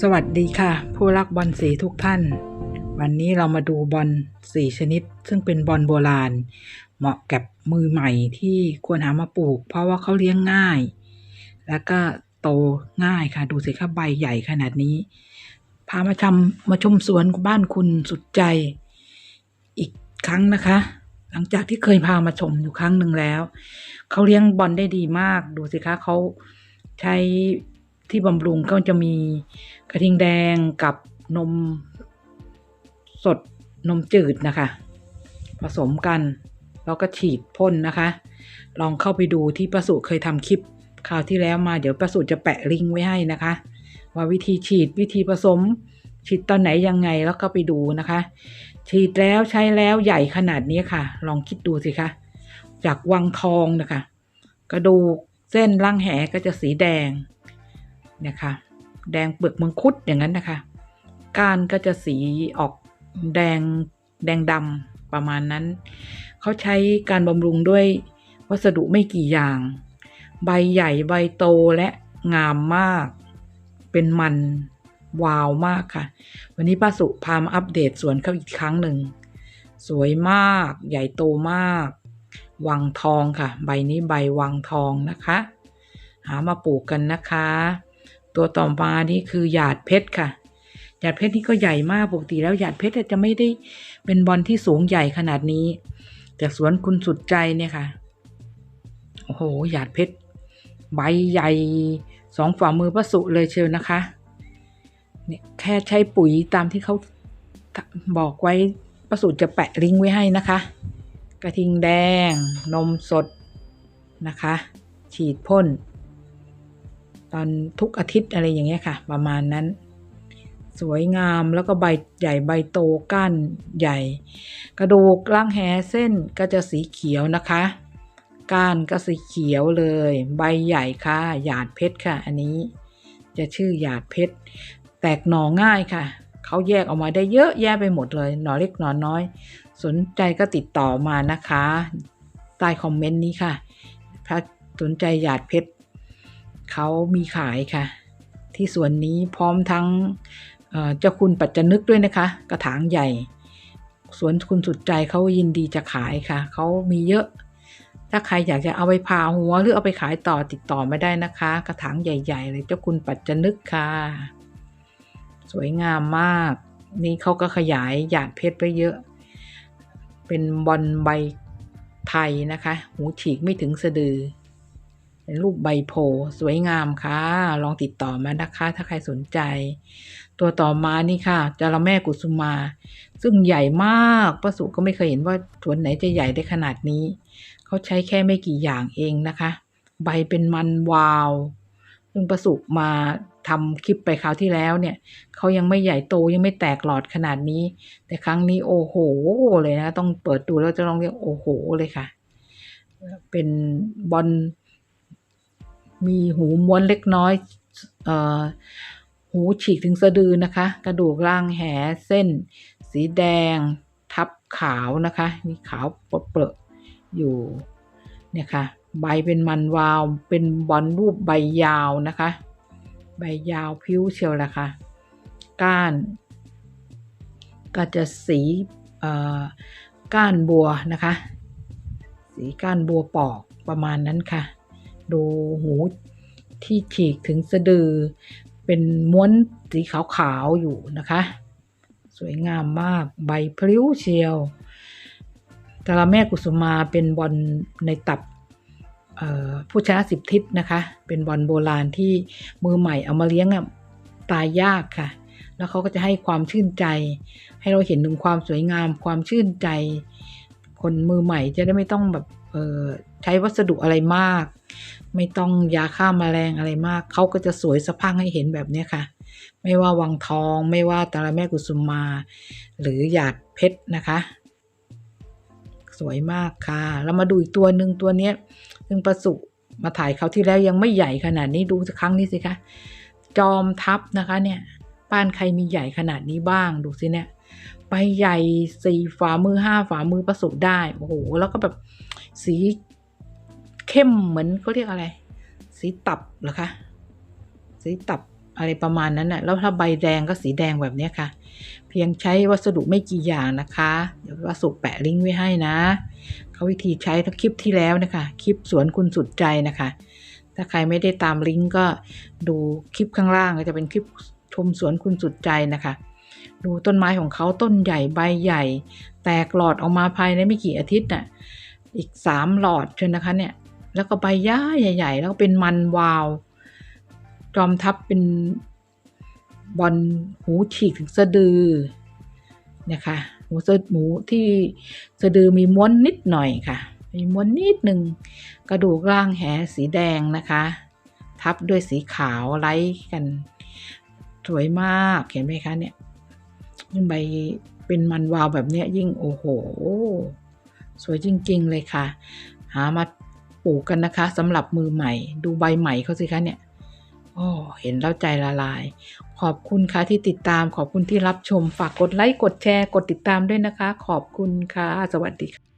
สวัสดีค่ะ ผู้รักบอลสีทุกท่าน วันนี้เรามาดูบอลสีชนิด ซึ่งเป็นบอลโบราณ เหมาะกับมือใหม่ที่ควรหามาปลูก เพราะว่าเขาเลี้ยงง่าย แล้วก็โตง่ายค่ะ ดูสิค่ะใบใหญ่ขนาดนี้ พามาชมมาชมสวนบ้านคุณสุดใจอีกครั้งนะคะ หลังจากที่เคยพามาชมอยู่ครั้งหนึ่งแล้ว เขาเลี้ยงบอลได้ดีมาก ดูสิคะเขาใช้ที่บำรุงก็จะมีกระทิงแดงกับนมสดนมจืดนะคะ ผสมกัน แล้วก็ฉีดพ่นนะคะ ลองเข้าไปดูที่ประสูเคยทำคลิปคราวที่แล้วมาเดี๋ยวประสูจะแปะลิงก์ไว้ให้นะคะ ว่าวิธีฉีดวิธีผสม ฉีดตอนไหนยังไงแล้วก็ไปดูนะคะ ฉีดแล้วใช้แล้วใหญ่ขนาดนี้ค่ะ ลองคิดดูสิคะจากวังทองนะคะ กระดูกเส้นล่างแหก็จะสีแดงเนี่ยค่ะแดงเปลือกมังคุดอย่างนั้นนะคะ ก้านก็จะสีออกแดงแดงดำประมาณนั้น เขาใช้การบำรุงด้วยวัสดุไม่กี่อย่าง ใบใหญ่ใบโตและงามมาก เป็นมัน ว้าวมากค่ะ วันนี้ป้าสุพามาอัปเดตสวนเขาอีกครั้งหนึ่ง สวยมาก ใหญ่โตมาก วังทองค่ะ ใบนี้ใบวังทองนะคะ หามาปลูกกันนะคะ ตัวต่อมานี่คือหยาดเพชรค่ะ หยาดเพชรนี่ก็ใหญ่มากปกติแล้วหยาดเพชรจะไม่ได้เป็นบอลที่สูงใหญ่ขนาดนี้แต่สวนคุณสุดใจเนี่ยค่ะ โอ้โห หยาดเพชร ใบใหญ่สองฝ่ามือประสุเลยเชียวนะคะ เนี่ยแค่ใช้ปุ๋ยตามที่เขาบอกไว้ประสูตรจะแปะลิงก์ไว้ให้นะคะ กระทิงแดง นมสดนะคะ ฉีดพ่น ตอนทุกอาทิตย์อะไรอย่างเงี้ยค่ะ ประมาณนั้น สวยงามแล้วก็ใบใหญ่ใบโตก้านใหญ่ กระดูกล่างแหเส้นก็จะสีเขียวนะคะก้านก็สีเขียวเลย ใบใหญ่ค่ะ หยาดเพชรค่ะ อันนี้จะชื่อหยาดเพชร แตกหน่อง่ายค่ะ เขาแยกออกมาได้เยอะแยะไปหมดเลย หน่อเล็กหน่อน้อย สนใจก็ติดต่อมานะคะ ใต้คอมเมนต์นี้ค่ะ ถ้าสนใจหยาดเพชรเขามีขายค่ะ ที่สวนนี้พร้อมทั้งเจ้าคุณปัจจนึกด้วยนะคะ กระถางใหญ่ สวนคุณสุดใจเขายินดีจะขายค่ะ เขามีเยอะ ถ้าใครอยากจะเอาไปผ่าหัวหรือเอาไปขายต่อติดต่อไม่ได้นะคะ กระถางใหญ่ๆเลยเจ้าคุณปัจจนึกค่ะ สวยงามมาก นี่เขาก็ขยายหยาดเพชรไปเยอะ เป็นบอลใบไทยนะคะ หูฉีกไม่ถึงสะดือ เป็นรูปใบโพสวยงามค่ะ ลองติดต่อมานะคะ ถ้าใครสนใจ ตัวต่อมานี่ค่ะจระแม่กุสุมา ซึ่งใหญ่มากประสุก็ไม่เคยเห็นว่าสวนไหนจะใหญ่ได้ขนาดนี้ เขาใช้แค่ไม่กี่อย่างเองนะคะ ใบเป็นมันวาว ซึ่งประสุมาทำคลิปไปคราวที่แล้วเนี่ยเขายังไม่ใหญ่โตยังไม่แตกหลอดขนาดนี้ แต่ครั้งนี้โอ้โหเลยนะ ต้องเปิดดูแล้วจะลองเรียกโอ้โหเลยค่ะ เป็นบอลมีหูม้วนเล็กน้อยเอ่อหูฉีกถึงสะดือนะคะ กระดูกล่างแหเส้น สีแดง ทับขาวนะคะ มีขาวเปรอะอยู่เนี่ยค่ะ ใบเป็นมันวาว เป็นบอลรูปใบยาวนะคะ ใบยาวพิ้วเชียวแหละค่ะ ก้าน ก็จะสีก้านบัวนะคะ สีก้านบัวปอกประมาณนั้นค่ะ ดูหูที่ฉีกถึงสะดือ เป็นม้วนสีขาวๆอยู่นะคะ สวยงามมากใบพลิ้วเชียวตาลาแม่กุสุมาเป็นบอลในตับ ผู้ชนะสิบทิศนะคะ เป็นบอลโบราณที่มือใหม่เอามาเลี้ยงอะตายยากค่ะ แล้วเขาก็จะให้ความชื่นใจ ให้เราเห็นถึงความสวยงาม ความชื่นใจ คนมือใหม่จะได้ไม่ต้องแบบใช้วัสดุอะไรมาก ไม่ต้องยาฆ่ามาแมลงอะไรมาก เขาก็จะสวยสะพังให้เห็นแบบนี้ค่ะ ไม่ว่าวังทอง ไม่ว่าตาลแม่กุสุมา หรือหยาดเพชรนะคะ สวยมากค่ะแล้วมาดูอีกตัวหนึ่งตัวเนี้ย ซึ่งประสุมาถ่ายเขาที่แล้วยังไม่ใหญ่ขนาดนี้ดูสักครั้งนี้สิคะ จอมทับนะคะเนี่ยบ้านใครมีใหญ่ขนาดนี้บ้างดูสิเนี่ยใบใหญ่สี่ฝ่ามือห้าฝ่ามือประสุได้โอ้โหแล้วก็แบบสีเข้มเหมือนเขาเรียกอะไร สีตับเหรอคะสีตับอะไรประมาณนั้นน่ะแล้วถ้าใบแดงก็สีแดงแบบนี้ค่ะ เพียงใช้วัสดุไม่กี่อย่างนะคะ เดี๋ยวว่าสุแปะลิงก์ไว้ให้นะ เขาวิธีใช้ทั้งคลิปที่แล้วนะคะ คลิปสวนคุณสุดใจนะคะ ถ้าใครไม่ได้ตามลิงก์ก็ดูคลิปข้างล่างก็จะเป็นคลิปชมสวนคุณสุดใจนะคะ ดูต้นไม้ของเขาต้นใหญ่ใบใหญ่ แตกหลอดออกมาภายในไม่กี่อาทิตย์น่ะอีกสามหลอดเช่นนะคะเนี่ยแล้วก็ใบหญ้าใหญ่ ๆ แล้วก็เป็นมันวาว จอมทับเป็นบอลหูฉีกถึงสะดือนะคะ หมูเสะหมูที่สะดือมีม้วนนิดหน่อยค่ะ มีม้วนนิดหนึ่งกระดูกล่างแหสีแดงนะคะ ทับด้วยสีขาวไล่กัน สวยมากเห็นไหมคะเนี่ยยิ่งใบเป็นมันวาวแบบเนี้ยยิ่งโอ้โห สวยจริง ๆ เลยค่ะ หามาปลูกกันนะคะสำหรับมือใหม่ ดูใบใหม่เขาสิคะเนี่ยโอ้เห็นแล้วใจละลาย ขอบคุณค่ะที่ติดตามขอบคุณที่รับชม ฝากกดไลค์กดแชร์กดติดตามด้วยนะคะ ขอบคุณค่ะ สวัสดีค่ะ